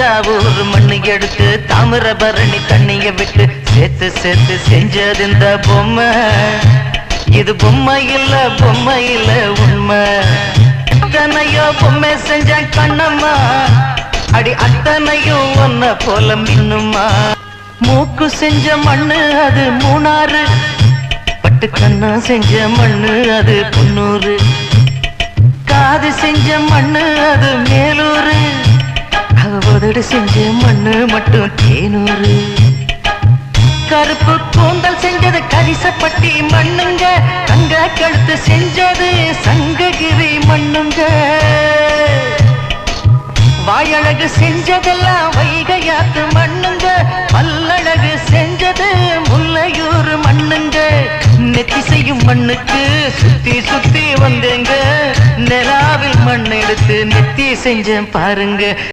தஞ்சாவூர் மண்ணு எடுத்து தாமிரபரணி தண்ணிய விட்டு சேர்த்து சேர்த்து செஞ்சது இந்த பொம்மை. இது பொம்மை இல்ல பொம்மை இல்ல உண்மை. அத்தனையோ பொம்மை செஞ்ச கண்ணம்மா. அடி அத்தனையும் ஒன்ன போல மின்னுமா மூக்கு செஞ்ச மண்ணு அது மூணாறு. பட்டு கண்ணா செஞ்ச மண்ணு அது பொன்னூறு. காது செஞ்ச மண்ணு அது அவ செஞ்ச மண்ணு மட்டும் தேனூரு கருப்பு கூந்தல் செஞ்சது கரிசப்பட்டி மண்ணுங்க. தங்க கழுத்து செஞ்சது சங்ககிரி மண்ணுங்க. வாயழகு செஞ்சதெல்லாம் வைகையாத்து மண்ணுங்க. பல்லழகு செஞ்சது முல்லையூர் மண்ணுங்க. நெத்தி செய்யும் மண்ணுக்கு சுத்தி சுத்தி வந்தேங்க. நிலாவில் மண் எடுத்து நெத்தி செஞ்சேன் பாருங்க.